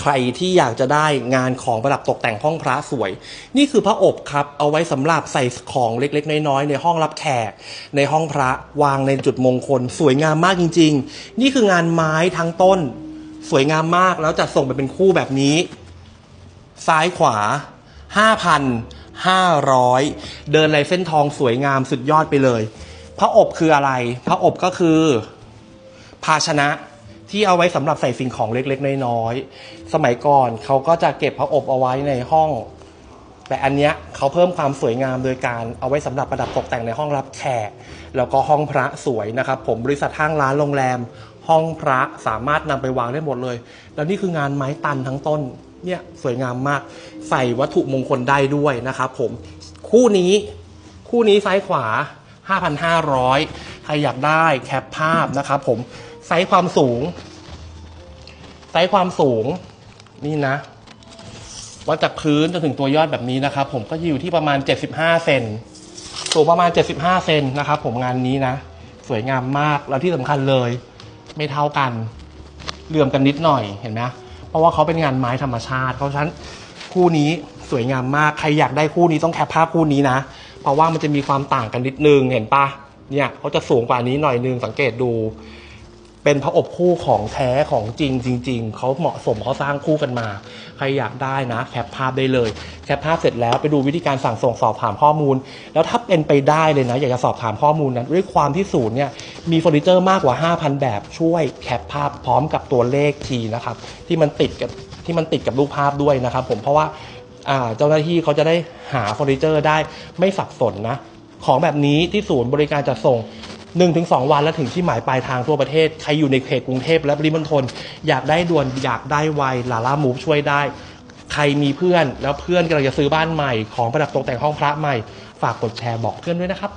ใครที่อยากจะได้งานของประดับตกแต่งห้องพระสวย นี่คือพระอบครับ เอาไว้สำหรับใส่ของเล็กๆ น้อยๆ ในห้องรับแขก ในห้องพระวางในจุดมงคล สวยงามมากจริง ๆ นี่คืองานไม้ทั้งต้น สวยงามมากแล้วจัดส่งไปเป็นคู่แบบนี้ ซ้ายขวา 5,500 เดินลายเส้นทองสวยงามสุดยอดไปเลย พระอบคืออะไร พระอบก็คือ ภาชนะ ที่เอาไว้สำหรับใส่สิ่งของเล็กๆ น้อยๆ สมัยก่อนเขาก็จะเก็บพระอบเอาไว้ในห้อง แต่อันเนี้ยเขาเพิ่มความสวยงามโดยการเอาไว้สำหรับประดับตกแต่งในห้องรับแขก แล้วก็ห้องพระสวยนะครับ ผมบริษัทห้างร้านโรงแรม ห้องพระสามารถนำไปวางได้หมดเลย แล้วนี่คืองานไม้ตันทั้งต้นเนี่ยสวยงามมาก ใส่วัตถุมงคลได้ด้วยนะครับผมคู่นี้คู่นี้ซ้ายขวา 5,500 ใครอยากได้แคปภาพนะครับผมไซส์ความสูง ไซส์ความสูงนี่นะ วัดจากพื้นจนถึงตัวยอดแบบนี้นะครับ ผมก็อยู่ที่ประมาณ 75 เซนสูงประมาณ 75 เซนนะครับ ผมงานนี้นะ สวยงามมากแล้วที่สำคัญเลย ไม่เท่ากันเหลื่อมกันนิดหน่อยเห็นไหมเพราะว่าเขาเป็นงานไม้ธรรมชาติ เพราะฉะนั้นคู่นี้สวยงามมากใครอยากได้คู่นี้ต้องแคปภาพคู่นี้นะ เพราะว่ามันจะมีความต่างกันนิดนึงเห็นปะเนี่ยเขาจะสูงกว่านี้หน่อยนึงสังเกตดู เป็นพระอบคู่ของแท้ของจริงจริง ๆ เขาเหมาะสมเขาสร้างคู่กันมา ใครอยากได้นะแคปภาพได้เลย แคปภาพเสร็จแล้วไปดูวิธีการสั่งส่งสอบถามข้อมูล แล้วถ้าเป็นไปได้เลยนะ อยากจะสอบถามข้อมูลนั้น ด้วยความที่ศูนย์เนี่ยมีเฟอร์นิเจอร์มากกว่า 5,000 แบบช่วยแคปภาพพร้อมกับตัวเลขทีนะครับที่มันติดกับที่มันติดกับรูปภาพด้วยนะครับผมเพราะว่าเจ้าหน้าที่เขาจะได้หาเฟอร์นิเจอร์ได้ไม่สับสนนะของแบบนี้ที่ศูนย์บริการจัดส่ง 1-2 วันแล้วถึงที่หมายปลายทางทั่วประเทศ ใครอยู่ในเขตกรุงเทพและปริมณฑลอยากได้ด่วนอยากได้ไวลาล่ามูฟช่วยได้ ใครมีเพื่อนแล้วเพื่อนกำลังจะซื้อบ้านใหม่ ของประดับตกแต่งห้องพระใหม่ ฝากกดแชร์บอกเพื่อนด้วยนะครับ